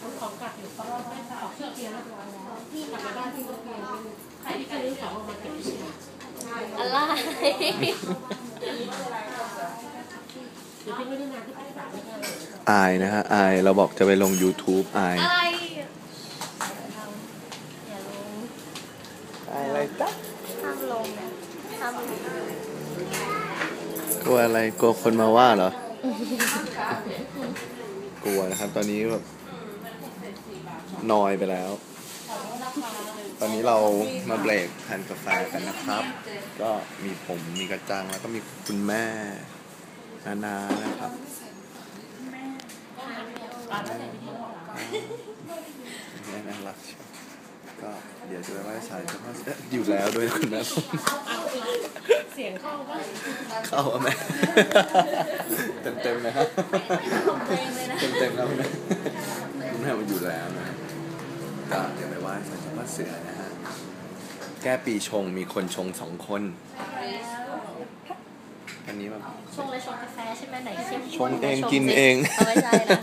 อะไรื่อ้านที่ยนะไอฮะอายเราบอกจะไปลง YouTube อายอไอายอะไรจ๊ะห้ามลงห้ามกลัวอะไรกลัวคนมาว่าเหรอกลัวนะครับ ตอนนี้แบบ นอยไปแล้ว ตอนนี้เรามาเบรกทานกาแฟกันนะครับ ก็มีผมมีกระจังแล้วก็มีคุณแม่นานานะครับแม่น่ารักเชียวก็เดี๋ยวจะไปไหว้สายเจ้าพ่อเอ๊ะอยู่แล้วด้วยนะคุณแม่เสียงเข้าป่ะเข้าอะแม่เต็มเต็มๆเลยครับเต็มเต็มๆแล้วคุณแม่คุณแม่มา อยู่แล้วนะก็เดี๋ยวไปไหว้สารเจ้าพ่อเสือนะฮะ แก้ปีชงมีคนชงสองคน อันนี้แบบชงเลยชงกาแฟใช่ไหมไหนเข้มชงเองไหกินเองเอาไม่ใช่นะ